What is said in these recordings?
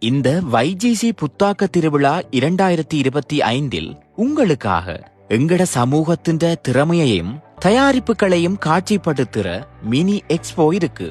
இந்த வைஜிசி புத்தாக்க திருவிழா இரண்டாயிரத்தி இருபத்தி ஐந்தில் உங்களுக்காக எங்கட சமூகத்தின் திறமையையும் தயாரிப்புகளையும் காட்சிப்படுத்துற மினி எக்ஸ்போ இருக்கு.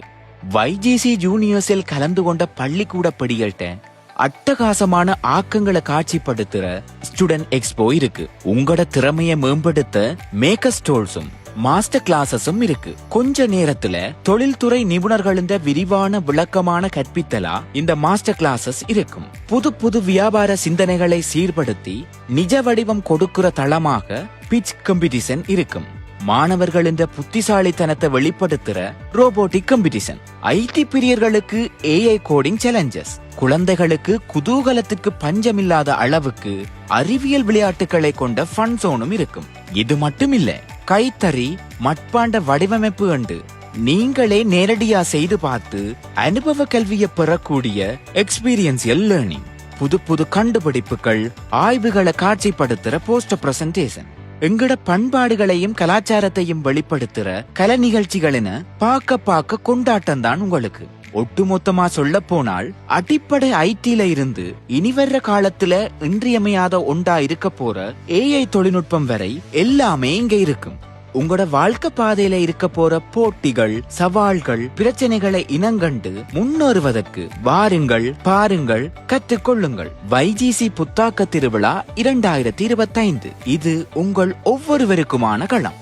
வைஜிசி ஜூனியர்ஸில் கலந்து கொண்ட பள்ளிக்கூட படிகள்கிட்ட அட்டகாசமான ஆக்கங்களை காட்சிப்படுத்துற ஸ்டூடெண்ட் எக்ஸ்போ இருக்கு. உங்களோட திறமையை மேம்படுத்த மேக்கர் ஸ்டோல்ஸும் மாஸ்டர் கிளாஸஸும் இருக்கு. கொஞ்ச நேரத்துல தொழில்துறை நிபுணர்களின் விரிவான விளக்கமான கற்பித்தலா இந்த மாஸ்டர் கிளாஸஸ் இருக்கும். புது புது வியாபார சிந்தனைகளை சீர்படுத்தி நிஜ வடிவம் கொடுக்கிற தளமாக பிச் காம்படிஷன் இருக்கும். மாணவர்களின் புத்திசாலித்தனத்தை வெளிப்படுத்துற ரோபோட்டிக் காம்படிஷன் ஐடி பிரியர்களுக்கு ஏஐ கோடிங் சேலஞ்சஸ் குழந்தைகளுக்கு குதூகலத்துக்கு பஞ்சமில்லாத அளவுக்கு அறிவியல் விளையாட்டுகளை கொண்ட ஃபன் சோனும் இருக்கும். இது மட்டும் இல்லை கைத்தறி மட்பாண்ட வடிவமைப்பு அண்டு நீங்களே நேரடியா செய்து பார்த்து அனுபவ கல்வியை பெறக்கூடிய எக்ஸ்பீரியன்சியல் லேர்னிங் புது புது கண்டுபிடிப்புகள் ஆய்வுகளை காட்சிப்படுத்துற போஸ்டர் பிரசன்டேஷன் எங்கட பண்பாடுகளையும் கலாச்சாரத்தையும் வெளிப்படுத்துற கலை நிகழ்ச்சிகளின பார்க்க பார்க்க கொண்டாட்டம் தான் உங்களுக்கு. ஒட்டுமொத்தமா சொல்ல போனால் அடிப்படை ஐடில இருந்து இனி வர்ற காலத்துல இன்றியமையாத ஒன்றா இருக்க போற ஏஐ தொழில்நுட்பம் வரை எல்லாமே இங்க இருக்கும். உங்களோட வாழ்க்கை பாதையில இருக்க போற போட்டிகள் சவால்கள் பிரச்சனைகளை இனங்கண்டு முன்னேறுவதற்கு வாருங்கள் பாருங்கள் கற்றுக்கொள்ளுங்கள். வைஜிசி புத்தாக்க திருவிழா இரண்டாயிரத்தி இருபத்தைந்து. இது உங்கள் ஒவ்வொருவருக்குமான களம்.